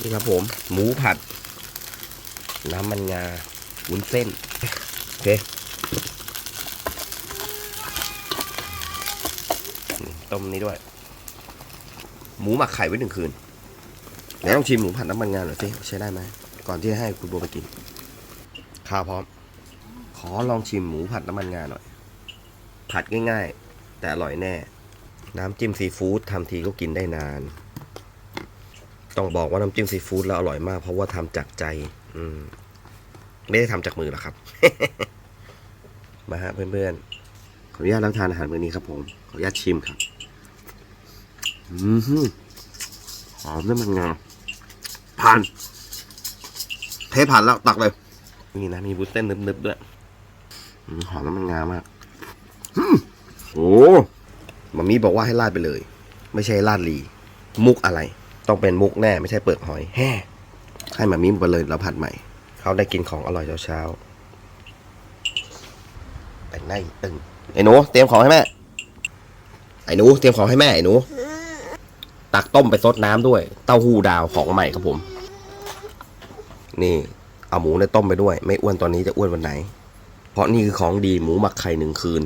นี่ครับผม หมูผัด น้ำมันงาวุ้นเส้น โอเค ต้มนี้ด้วย หมูหมักไข่ไว้หนึ่งคืนเดี๋ยวต้องชิมหมูผัดน้ำมันงาหน่อยสิใช้ได้ไหม ก่อนที่จะให้คุณโบไปกิน ข้าวพร้อม ขอลองชิมหมูผัดน้ำมันงาหน่อย ผัดง่ายๆ แต่อร่อยแน่ น้ำจิ้มซีฟู้ดทำทีก็กินได้นาน ต้องบอกว่าน้ำจิ้มซีฟู้ดแล้วอร่อยมาก เพราะว่าทำจากใจ อืม ไม่ได้ทำจากมือหรอกครับ มาฮะเพื่อนๆ ขออนุญาตรับทานอาหารมื้อนี้ครับผม ขออนุญาตชิมครับ อืมหอมน้ำมันงาผ่าน เทผ่านแล้วตักเลย นี่นะมีบุ้เส้นนึบๆด้วย หอมน้ำมันงามากโอ้มามีบอกว่าให้ราดไปเลย ไม่ใช่ราดลี มุกอะไร ต้องเป็นมุกแน่ไม่ใช่เปลือกหอยแฮ่ให้มามีไปเลยแล้วผัดใหม่ เขาได้กินของอร่อยเช้าๆแต่งหน้าอีกตึงไอ้หนูเตรียมของให้แม่ไอ้หนูเตรียมของให้แม่ไอ้หนูตักต้มไปซดน้ำด้วย เต้าหู้ดาวของใหม่ครับผม นี่ เอาหมูในต้มไปด้วย ไม่อ้วนตอนนี้จะอ้วนวันไหน เพราะนี่คือของดีหมูหมักไข่หนึ่งคืน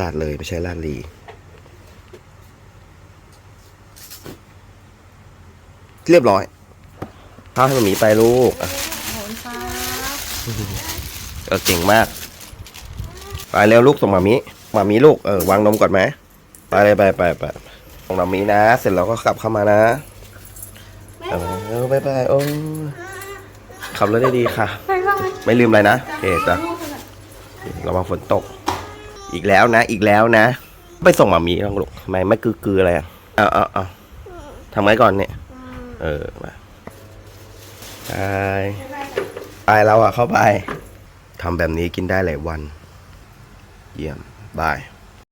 ลาดเลยไม่ใช่ลาดลีเรียบร้อยข้าวให้มันหมีไปลูกอะขอบคุณครับเออเก่งมาก ไปเร็วลูกส่งหมามิหมามิลูกเออวางนมก่อนไหมไปเลยไปไปไปส่งหมามินะ เสร็จแล้วก็กลับเข้ามานะเออเออไปไปโอ้ขับรถได้ดีค่ะไปบ้างไหมไม่ลืมอะไรนะโอเคจ้ะระวังฝนตก อีกแล้วนะ อีกแล้วนะ ไปส่งหมามีบ้างลูกทำไมไม่กือกืออะไรอะเอาเอาเอาทำไงก่อนเนี่ย เออมาไปไปแล้วอะเข้าไปทำแบบนี้กินได้หลายวัน เยี่ยมบาย